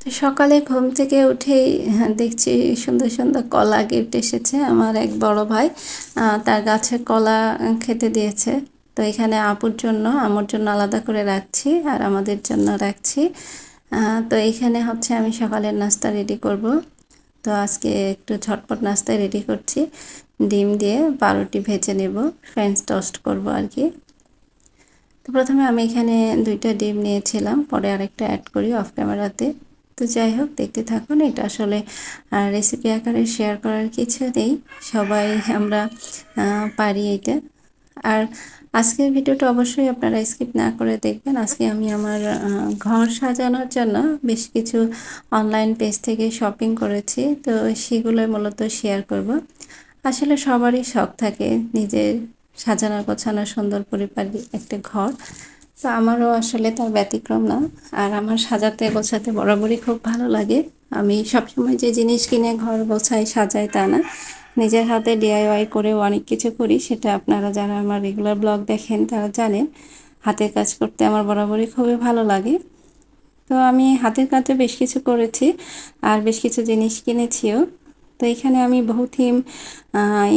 তো সকালে ঘুম থেকে উঠেই হ্যাঁ, দেখছি সুন্দর সুন্দর কলা গিফট এসেছে আমার এক বড় ভাই। তার গাছে কলা খেতে দিয়েছে। তো এখানে আপুর জন্য আমার জন্য আলাদা করে রাখছি আর আমাদের জন্য রাখছি। তো এখানে হচ্ছে আমি সকালের নাস্তা রেডি করব। তো আজকে একটু ঝটপট নাস্তায় রেডি করছি। ডিম দিয়ে বারোটি ভেজে নেব ফ্রেঞ্চ টোস্ট করব আর কি। তো প্রথমে আমি এখানে দুইটা ডিম নিয়েছিলাম পরে আরেকটা অ্যাড করি অফ ক্যামেরাতে। তো যাই হোক, দেখতে থাকুন। এটা আসলে রেসিপি আকারে শেয়ার করার কিছু নেই। সবাই আমরা পারি এটা। আর আজকের ভিডিওটা অবশ্যই আপনারা স্কিপ না করে দেখবেন। আজকে আমি আমার ঘর সাজানোর জন্য বেশ কিছু অনলাইন পেজ থেকে শপিং করেছি। তো সেগুলোই মূলত শেয়ার করব। আসলে সবারই শখ থাকে নিজের সাজানো গোছানো সুন্দর পরিপাটি একটা ঘর। তো আমারও আসলে তার ব্যতিক্রম না। আর আমার সাজাতে গোছাতে বরাবরই খুব ভালো লাগে। আমি সবসময় যে জিনিস কিনে ঘর গোছাই, সাজাই তা না। নিজের হাতে ডিআইওয়াই করেও অনেক কিছু করি, সেটা আপনারা যারা আমার রেগুলার ব্লগ দেখেন তারা জানেন। হাতের কাজ করতে আমার বরাবরই খুবই ভালো লাগে। তো আমি হাতের কাজে বেশ কিছু করেছি, আর বেশ কিছু জিনিস কিনেছিও। তো এখানে আমি বহু থিম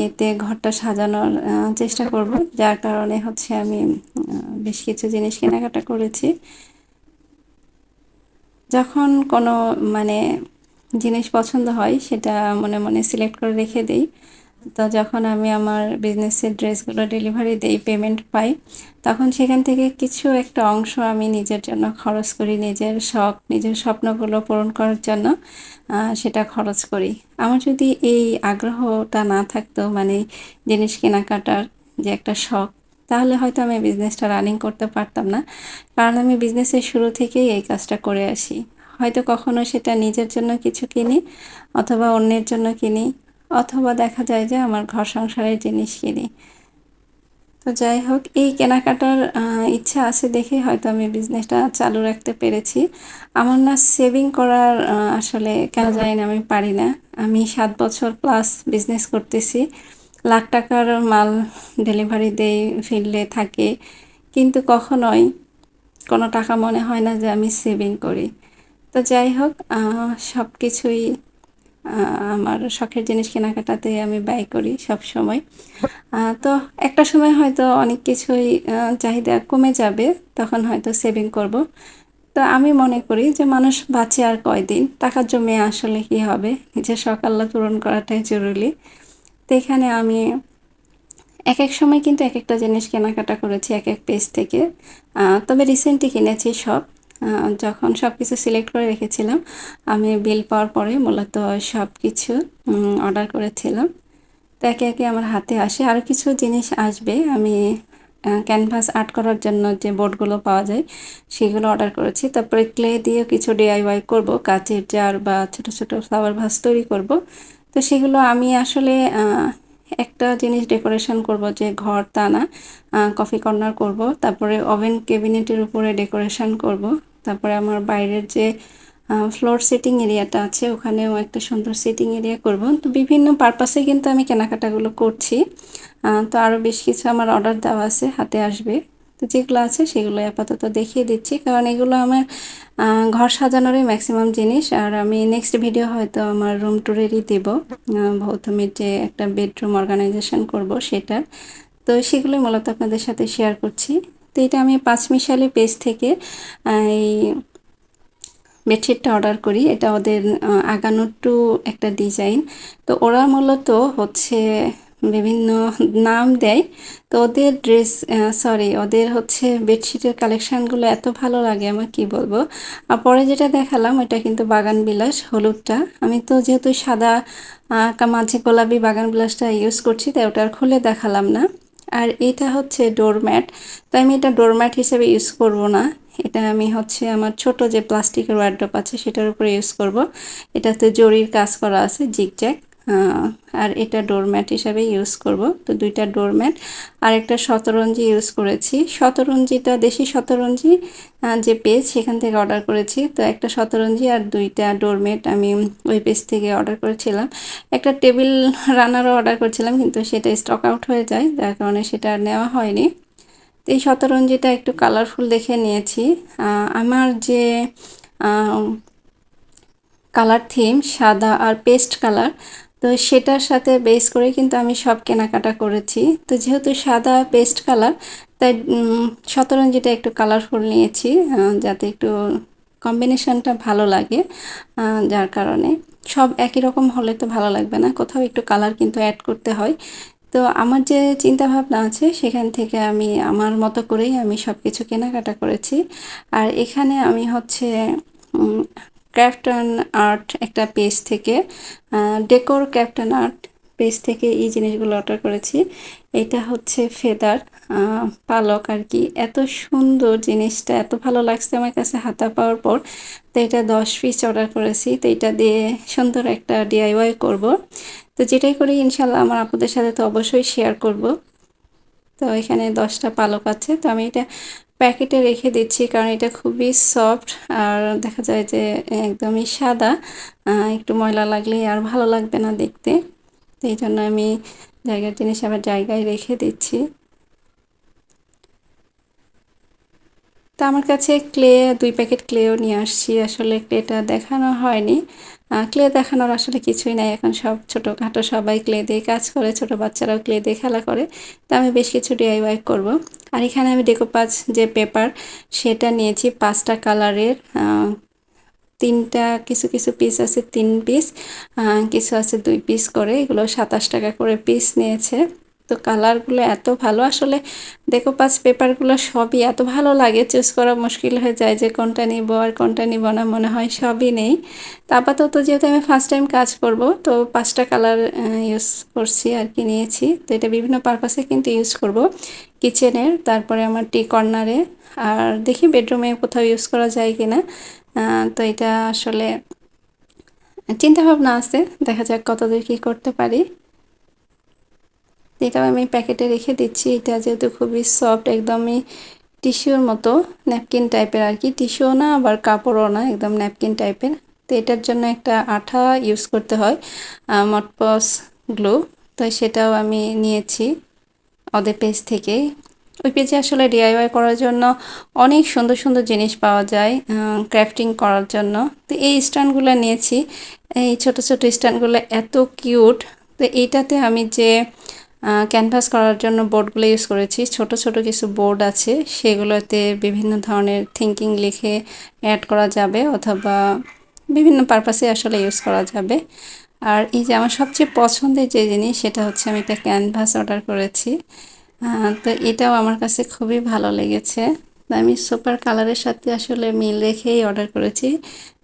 এতে ঘরটা সাজানোর চেষ্টা করব, যার কারণে হচ্ছে আমি বেশ কিছু জিনিস কেনাকাটা করেছি। যখন কোনো মানে জিনিস পছন্দ হয়, সেটা মনে মনে সিলেক্ট করে রেখে দিই। তো যখন আমি আমার বিজনেসের ড্রেসগুলো ডেলিভারি দিই পেমেন্ট পাই, তখন সেখান থেকে কিছু একটা অংশ আমি নিজের জন্য খরচ করি, নিজের শখ, নিজের স্বপ্নগুলো পূরণ করার জন্য সেটা খরচ করি। আমার যদি এই আগ্রহটা না থাকতো মানে জিনিস কেনাকাটার যে একটা শখ, তাহলে হয়তো আমি বিজনেসটা রানিং করতে পারতাম না। কারণ আমি বিজনেসের শুরু থেকেই এই কাজটা করে আসি। হয়তো কখনো সেটা নিজের জন্য কিছু কিনি, অথবা অন্যের জন্য কিনি অথবা দেখা যায় যে আমার ঘর সংসারের জিনিস কিনি। তো যাই হোক, এই কেনাকাটার ইচ্ছা আছে দেখে হয়তো আমি বিজনেসটা চালু রাখতে পেরেছি। আমার না সেভিং করার আসলে কেন জানি না, আমি পারি না। আমি সাত বছর প্লাস বিজনেস করতেছি। লাখ টাকার মাল ডেলিভারি দেই ফিল্ডে থাকে। কিন্তু কখনোই কোনো টাকা মনে হয় না যে আমি সেভিং করি। তো যাই হোক সব কিছুই আমার শখের জিনিস কেনাকাটাতে আমি ব্যয় করি সব সময়। তো একটা সময় হয়তো অনেক কিছুই চাহিদা কমে যাবে, তখন হয়তো সেভিং করব। তো আমি মনে করি যে মানুষ বাঁচে আর কয়দিন, টাকা জমে আসলে কি হবে? নিজের সকাল্লা পূরণ করাটাই জরুরি। তো এখানে আমি এক এক সময় কিন্তু এক একটা জিনিস কেনাকাটা করেছি এক এক পেজ থেকে তবে রিসেন্টলি কিনেছি সব। যখন সব কিছু সিলেক্ট করে রেখেছিলাম, আমি বিল পাওয়ার পরে মূলত সব কিছু অর্ডার করেছিলাম। তো একে একে আমার হাতে আসে। আর কিছু জিনিস আসবে। আমি ক্যানভাস আর্ট করার জন্য যে বোর্ডগুলো পাওয়া যায়, সেগুলো অর্ডার করেছি। তারপরে ক্লে দিয়েও কিছু ডিআইওয়াই করব, কাচের জার বা ছোট ছোট ফ্লাওয়ার ভাস তৈরি করব। তো সেগুলো আমি আসলে একটা জিনিস ডেকোরেশন করব যে ঘর তা না কফি কর্নার করব। তারপরে ওভেন ক্যাবিনেটের উপরে ডেকোরেশন করব। তারপরে আমার বাইরের যে ফ্লোর সিটিং এরিয়াটা আছে, ওখানেও একটা সুন্দর সিটিং এরিয়া করব। তো বিভিন্ন পারপাসে কিন্তু আমি কেনাকাটাগুলো করছি। তো আরও বেশ কিছু আমার অর্ডার দেওয়া আছে, হাতে আসবে। তো যেগুলো আছে সেগুলো আপাতত দেখিয়ে দিচ্ছি। কারণ এগুলো আমার ঘর সাজানোরই ম্যাক্সিমাম জিনিস। আর আমি নেক্সট ভিডিও হয়তো আমার রুম ট্যুরেরই দেব। ভৌতমের যে একটা বেডরুম অর্গানাইজেশন করব সেটা তো সেগুলো মূলত আপনাদের সাথে শেয়ার করছি। তো এটা আমি পাঁচমিশালি পেজ থেকে এই বেডশিটটা অর্ডার করি। এটা ওদের আগানোর টু একটা ডিজাইন তো ওরা মূলত হচ্ছে বিভিন্ন নাম দেয়। তো ওদের ড্রেস সরি ওদের হচ্ছে বেডশিটের কালেকশানগুলো এত ভালো লাগে, আমার কি বলব? আর পরে যেটা দেখালাম ওটা কিন্তু বাগান বিলাস, হলুদটা। আমি তো যেহেতু সাদা মাঝে গোলাপি বাগান বিলাসটা ইউজ করছি, তাই ওটা আর খুলে দেখালাম না। আর এটা হচ্ছে ডোরম্যাট তো আমি এটা ডোরম্যাট হিসেবে ইউজ করব না। এটা আমি হচ্ছে আমার ছোট যে প্লাস্টিকের ওয়ার্ড্রপ আছে, সেটার উপরে ইউজ করব। এটাতে জরির কাজ করা আছে জিগজ্যাগ আর এটা ডোরম্যাট হিসাবে ইউজ করব। তো দুইটা ডোরম্যাট আর একটা শতরঞ্জি ইউজ করেছি। শতরঞ্জিটা, দেশি শতরঞ্জি যে পেজ সেখান থেকে অর্ডার করেছি। তো একটা শতরঞ্জি আর দুইটা ডোরম্যাট আমি ওই পেজ থেকে অর্ডার করেছিলাম। একটা টেবিল রানারও অর্ডার করেছিলাম, কিন্তু সেটা স্টক আউট হয়ে যায়, যার কারণে সেটা আর নেওয়া হয়নি। তো এই শতরঞ্জিটা একটু কালারফুল দেখে নিয়েছি। আমার যে কালার থিম সাদা আর পেস্ট কালার তো সেটার সাথে বেস করে কিন্তু আমি সব কেনাকাটা করেছি। তো যেহেতু সাদা পেস্ট কালার তাই শতরঞ্জিটা একটু কালারফুল নিয়েছি যাতে একটু কম্বিনেশনটা ভালো লাগে যার কারণে। সব একই রকম হলে তো ভালো লাগবে না, কোথাও একটু কালার কিন্তু অ্যাড করতে হয়। তো আমার যে চিন্তা ভাবনা আছে, সেখান থেকে আমি, আমার মতো করেই আমি সব কিছু কেনাকাটা করেছি। আর এখানে আমি হচ্ছে অ্যান্ড আর্ট একটা পেজ থেকে ডেকোর ক্রাফট আর্ট পেজ থেকে এই জিনিসগুলো অর্ডার করেছি। এটা হচ্ছে ফেদার পালক আর কি। এত সুন্দর জিনিসটা, এত ভালো লাগছে আমার কাছে হাতা পাওয়ার পর। তো এটা দশ পিস অর্ডার করেছি, তো এটা দিয়ে সুন্দর একটা ডিআইওয়াই করব। তো যেটাই করি ইনশাল্লাহ আমার আপনাদের সাথে তো অবশ্যই শেয়ার করব। তো এখানে দশটা পালক আছে, তো আমি এটা প্যাকেটে রেখে দিচ্ছি, কারণ এটা খুবই সফট আর দেখা যায় যে একদমই সাদা। একটু ময়লা লাগলে আর ভালো লাগবে না দেখতে। এই জন্য আমি জায়গার জিনিস আবার জায়গায় রেখে দিচ্ছি। তো আমার কাছে ক্লে, দুই প্যাকেট ক্লেও নিয়ে আসছি। আসলে ক্লেটা দেখানো হয়নি। ক্লে দেখানোর আসলে কিছুই নাই। এখন সব ছোটোখাটো সবাই ক্লে দিয়ে কাজ করে, ছোট বাচ্চারাও ক্লে দিয়ে খেলা করে। তা আমি বেশ কিছু ডিআইওয়াই করব। আর এখানে আমি ডেকোপাজ যে পেপার সেটা নিয়েছি পাঁচটা কালারের। তিনটা, কিছু কিছু পিস আছে তিন পিস কিছু আছে দুই পিস করে। এগুলো সাতাশ টাকা করে পিস নিয়েছে। তো কালারগুলো এত ভালো। আসলে দেখো, পাঁচ পেপারগুলো সবই এত ভালো লাগে চুজ করা মুশকিল হয়ে যায় যে কোনটা নিব আর কোনটা নিব না মনে হয় সবই নেই। তো আপাতত যেহেতু আমি ফার্স্ট টাইম কাজ করব, তো পাঁচটা কালার ইউজ করছি আর কি, নিয়েছি। তো এটা বিভিন্ন পারপাসে কিন্তু ইউজ করব। কিচেনের তারপরে আমার টি কর্নারে আর দেখি বেডরুমে কোথাও ইউজ করা যায় কি না তো এটা আসলে চিন্তাভাবনা আছে, দেখা যাক কতদূর কী করতে পারি। এটাও আমি প্যাকেটে রেখে দিচ্ছি। এটা যেহেতু খুবই সফট একদমই টিস্যুর মতো ন্যাপকিন টাইপের আর কি। টিস্যুও না, আবার কাপড়ও না, একদম ন্যাপকিন টাইপের তো এটার জন্য একটা আঠা ইউজ করতে হয় মটপস গ্লু তো সেটাও আমি নিয়েছি ওদের পেজ থেকে। ওই পেজে আসলে ডিআইওয়াই করার জন্য অনেক সুন্দর সুন্দর জিনিস পাওয়া যায় ক্রাফটিং করার জন্য। তো এই স্ট্যান্ডগুলো নিয়েছি। এই ছোট ছোট স্ট্যান্ডগুলো এত কিউট তো এইটাতে আমি যে ক্যানভাস করার জন্য বোর্ডগুলো ইউজ করেছি। ছোট ছোট কিছু বোর্ড আছে, সেগুলোতে বিভিন্ন ধরনের থিঙ্কিং লিখে অ্যাড করা যাবে অথবা বিভিন্ন পারপাসে আসলে ইউজ করা যাবে। আর এই যে আমার সবচেয়ে পছন্দের যে জিনিস, সেটা হচ্ছে আমি একটা ক্যানভাস অর্ডার করেছি। তো এটাও আমার কাছে খুবই ভালো লেগেছে। আমি সুপার কালারের সাথে আসলে মিল রেখেই অর্ডার করেছি।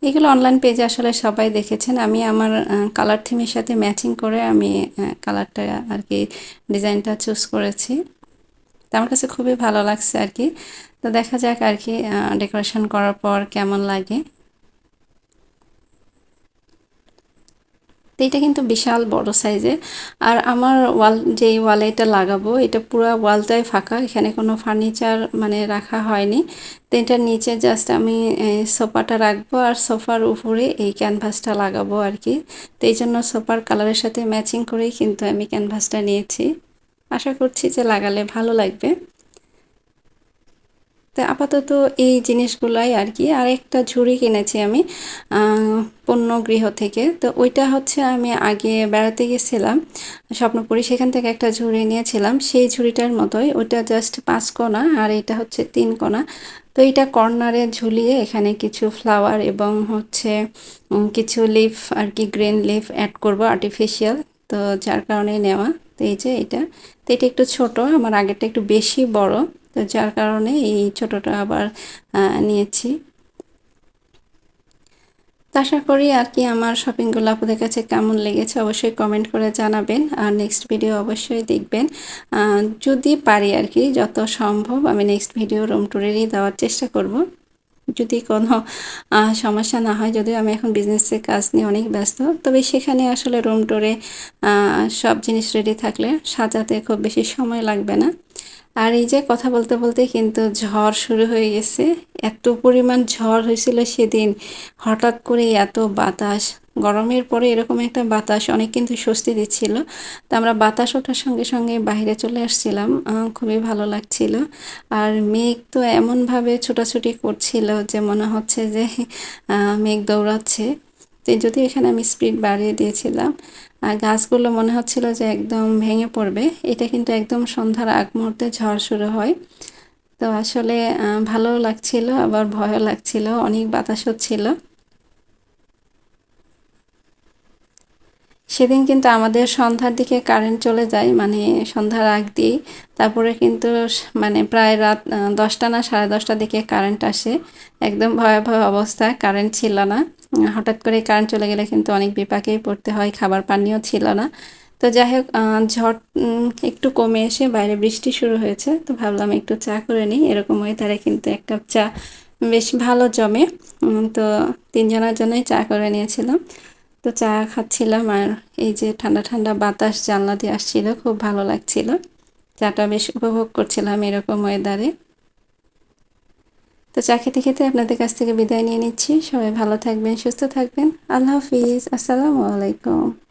এগুলো অনলাইন পেজে আসলে সবাই দেখেছেন। আমি আমার কালার থিমের সাথে ম্যাচিং করে আমি কালারটা আর কি ডিজাইনটা চুজ করেছি। তো আমার কাছে খুবই ভালো লাগছে আর কি। তো দেখা যাক আর কি ডেকোরেশন করার পর কেমন লাগে। তো এটা কিন্তু বিশাল বড় সাইজে আর আমার ওয়াল, যেই ওয়ালে এটা লাগাবো, এটা পুরো ওয়ালটাই ফাঁকা, এখানে কোনো ফার্নিচার মানে রাখা হয়নি। তো এটার নিচে জাস্ট আমি সোফাটা রাখব আর সোফার উপরে এই ক্যানভাসটা লাগাবো আর কি। তো এই জন্য সোফার কালারের সাথে ম্যাচিং করেই কিন্তু আমি ক্যানভাসটা নিয়েছি। আশা করছি যে লাগালে ভালো লাগবে। তো আপাতত এই জিনিসগুলাই আর কি। আর একটা ঝুড়ি কিনেছি আমি পণ্য গৃহ থেকে। তো ওইটা হচ্ছে আমি আগে বেড়াতে গেছিলাম, স্বপ্নপুরি, সেখান থেকে একটা ঝুড়ি নিয়েছিলাম। সেই ঝুড়িটার মতোই, ওইটা জাস্ট পাঁচ কোনা আর এটা হচ্ছে তিন কোনা তো এটা কর্নারে ঝুলিয়ে এখানে কিছু ফ্লাওয়ার এবং হচ্ছে কিছু লিফ আর কি গ্রিন লিফ অ্যাড করব আর্টিফিশিয়াল তো যার কারণে নেওয়া। তো এই যে এটা। তো এটা একটু ছোট, আমার আগেরটা একটু বেশি বড়। তো যার কারণে এই ছোটোটা আবার নিয়েছি। আশা করি আর কি আমার শপিংগুলো আপনাদের কাছে কেমন লেগেছে অবশ্যই কমেন্ট করে জানাবেন। আর নেক্সট ভিডিও অবশ্যই দেখবেন। যদি পারি আর কি যত সম্ভব আমি নেক্সট ভিডিও রুম ট্যুরেরই দেওয়ার চেষ্টা করব। যদি কোনো সমস্যা না হয় যদিও আমি এখন বিজনেসের কাজ নিয়ে অনেক ব্যস্ত তবে সেখানে আসলে রুম আহ, সব জিনিস রেডি থাকলে সাজাতে খুব বেশি সময় লাগবে না। আর এই যে কথা বলতে বলতে কিন্তু ঝড় শুরু হয়ে গেছে। এত পরিমাণ ঝড় হয়েছিল সেদিন। হঠাৎ করে এত বাতাস। গরমের পরে এরকম একটা বাতাস অনেক কিন্তু স্বস্তি দিচ্ছিল। তো আমরা বাতাস ওঠার সঙ্গে সঙ্গে বাইরে চলে আসছিলাম। খুবই ভালো লাগছিল। আর মেঘ তো এমনভাবে ছোটাছুটি করছিল যে মনে হচ্ছে যে মেঘ দৌড়াচ্ছে। তো যদি এখানে আমি স্পিড বাড়িয়ে দিয়েছিলাম, আর গাছগুলো মনে হচ্ছিল যে একদম ভেঙে পড়বে, এটা কিন্তু একদম সন্ধ্যার আগ মুহূর্তে ঝড় শুরু হয়। তো আসলে ভালো লাগছিল, আবার ভয়ও লাগছিল, অনেক বাতাস হচ্ছিল সেদিন কিন্তু আমাদের সন্ধ্যার দিকে কারেন্ট চলে যায় মানে সন্ধ্যার আগ দিয়ে তারপরে কিন্তু মানে প্রায় রাত দশটা না সাড়ে দশটার দিকে কারেন্ট আসে। একদম ভয়াবহ অবস্থা, কারেন্ট ছিল না। হঠাৎ করে কারেন্ট চলে গেলে কিন্তু অনেক বিপাকেই পড়তে হয়, খাবার পানিও ছিল না। তো যাই হোক ঝড় একটু কমে এসে বাইরে বৃষ্টি শুরু হয়েছে, তো ভাবলাম একটু চা করে নিই। এরকম ওয়েদারে কিন্তু এক কাপ চা বেশ ভালো জমে। তো তিনজনের জন্যই চা করে নিয়েছিলাম। তো চা খাচ্ছিলাম আর এই যে ঠান্ডা ঠান্ডা বাতাস জানলা দিয়ে আসছিল, খুব ভালো লাগছিল। চাটা বেশ উপভোগ করছিলাম এরকম ওয়েদারে তো চা খেতে খেতে আপনাদের কাছ থেকে বিদায় নিয়ে নিচ্ছি। সবাই ভালো থাকবেন, সুস্থ থাকবেন। আল্লাহ হাফিজ। আসসালামু আলাইকুম।